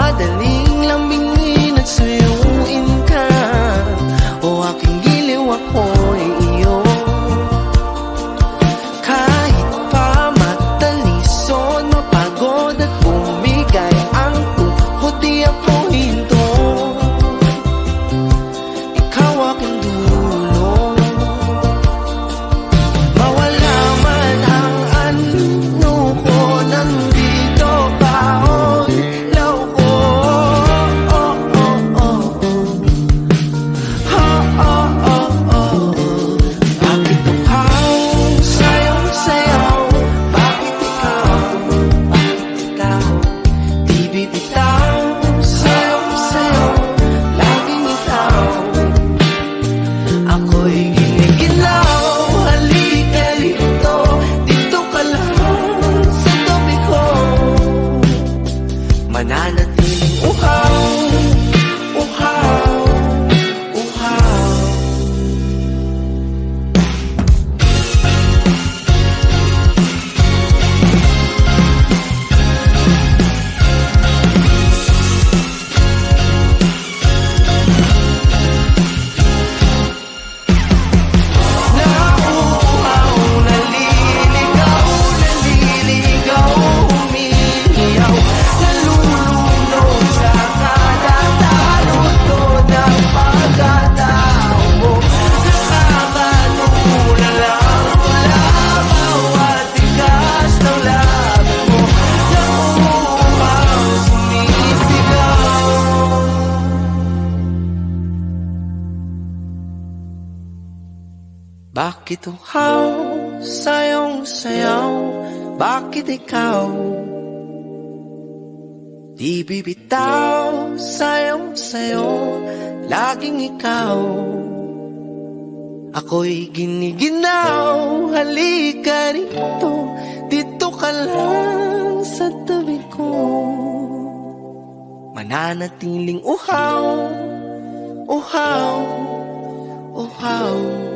我的脸。Bakit uhaw sayong sayaw? Bakit ikaw? Di bibitaw sayong sayo, laging ikaw. Ako'y giniginaw, halika rito, dito ka lang sa tabi ko. Mananatiling uhaw, uhaw, uhaw.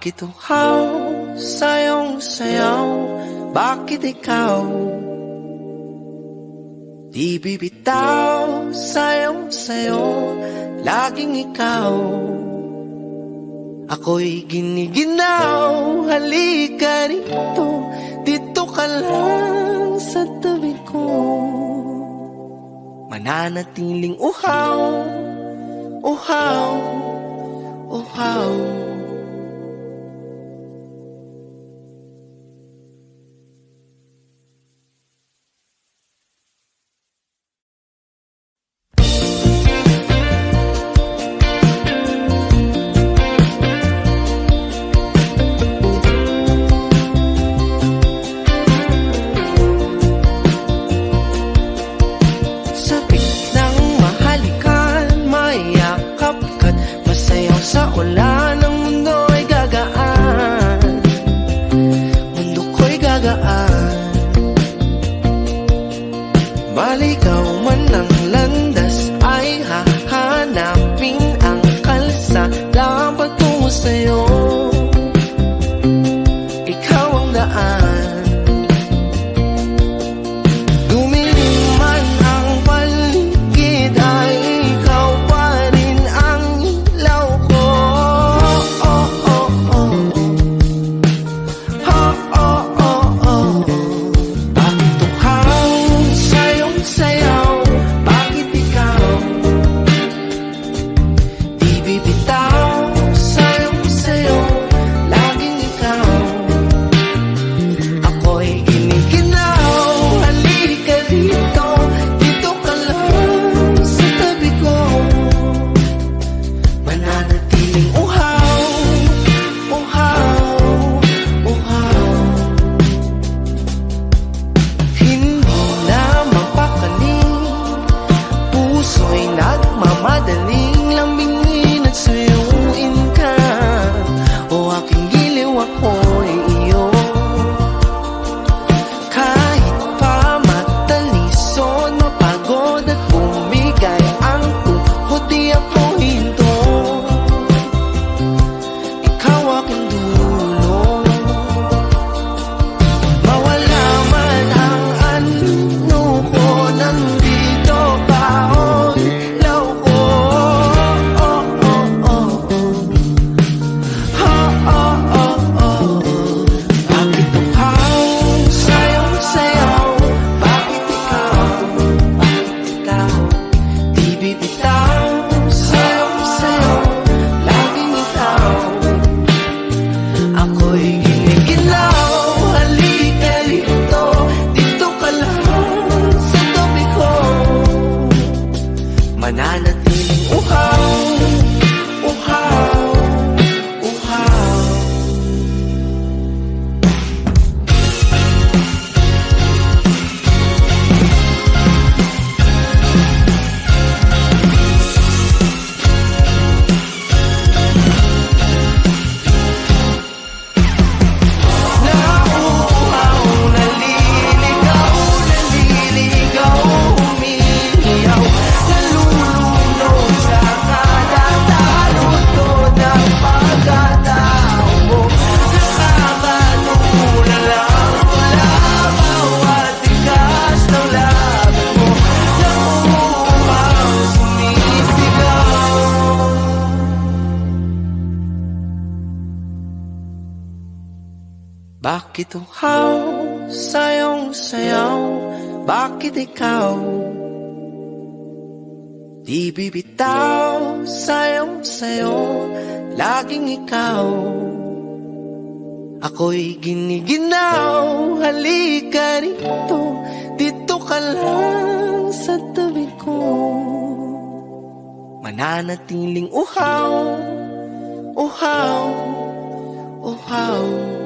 Bakit uhaw sa iyong sayaw? Bakit ikaw? Di bibitaw sa iyong sayo, laging ikaw. Ako'y giniginaw, halika rito, dito ka lang sa tabi ko. Mananatiling uhaw, uhaw. Bakit ang haw sayong sayaw? Bakit ikaw? Di bibitaw sayong sayo, laging ikaw. Ako'y giniginaw, halika rito, dito ka lang sa tabi ko. Mananatiling uhaw, uhaw, uhaw.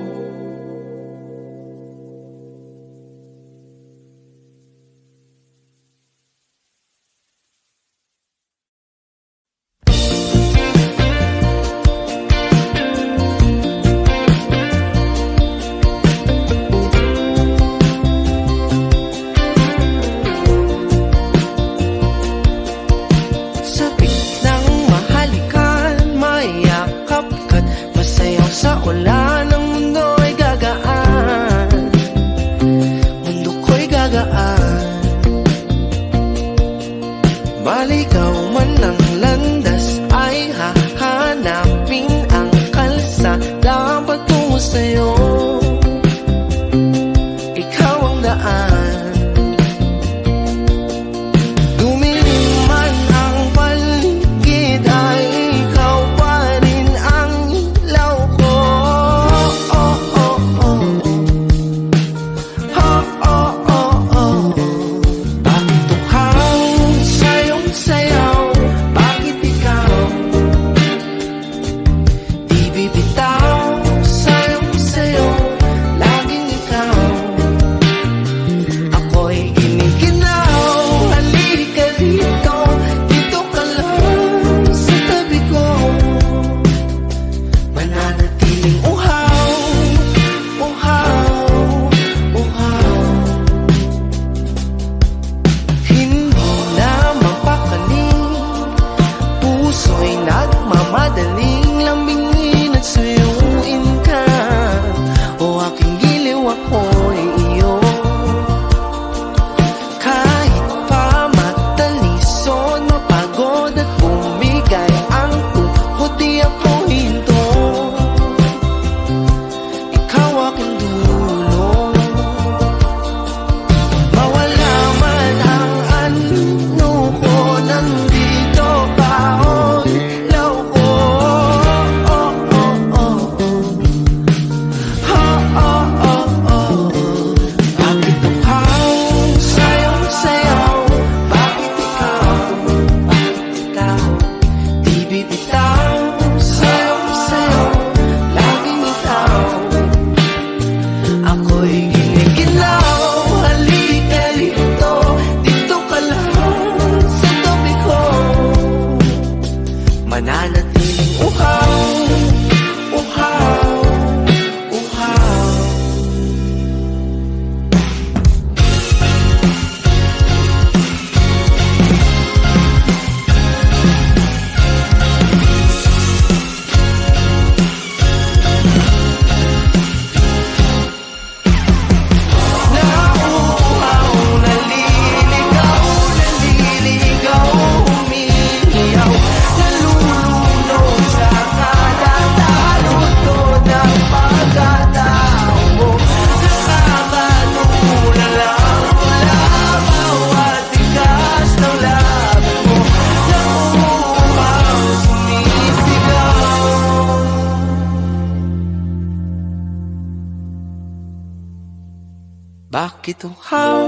Bakit uhaw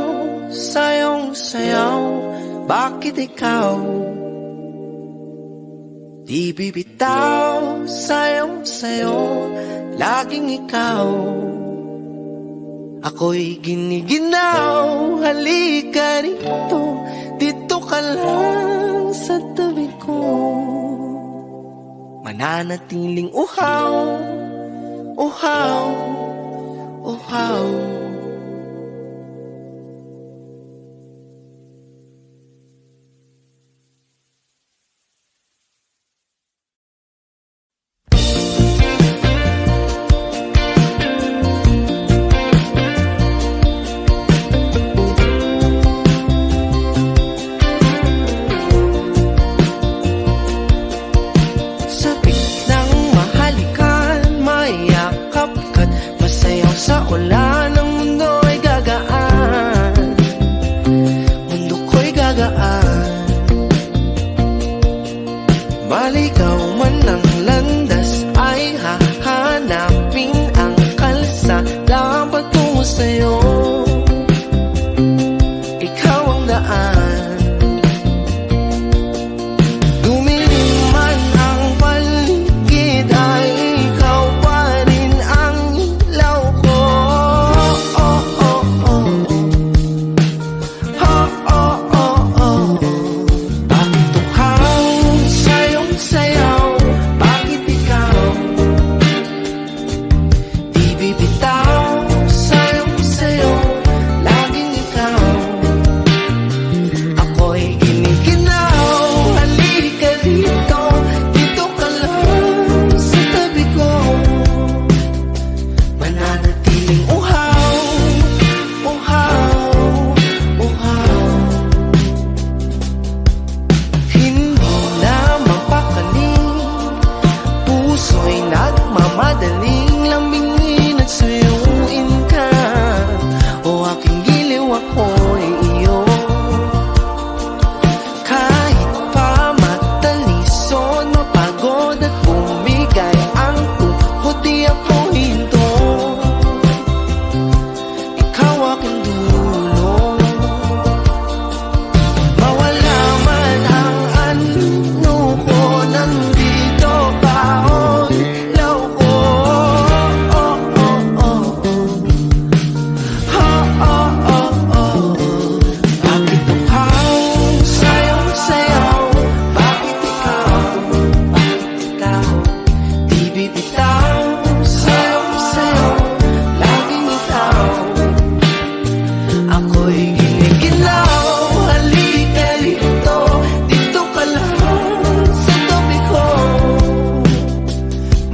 sayong sayaw? Bakit ikaw? Di bibitaw sayong sayo, laging ikaw. Ako'y giniginaw, halika rito, dito ka lang sa tabi ko. Mananatiling uhaw, uhaw, uhaw. sa'yo.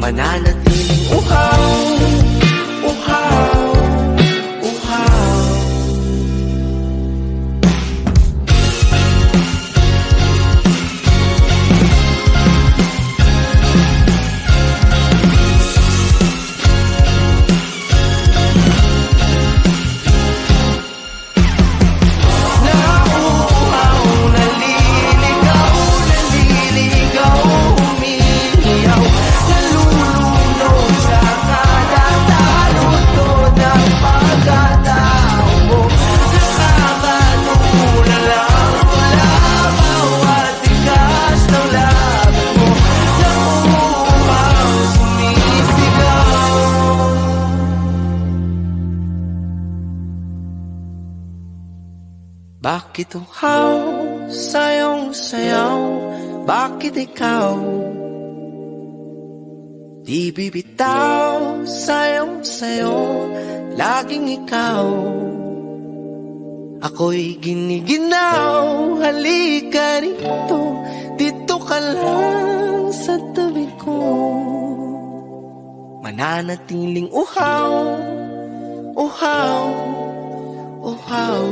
mananalo Bakit uhaw sa iyong sayaw? Bakit ikaw? Di bibitaw sa iyong sayo, laging ikaw. Ako'y giniginaw, halika rito, dito ka lang sa tabi ko. Mananatiling uhaw, uhaw, uhaw.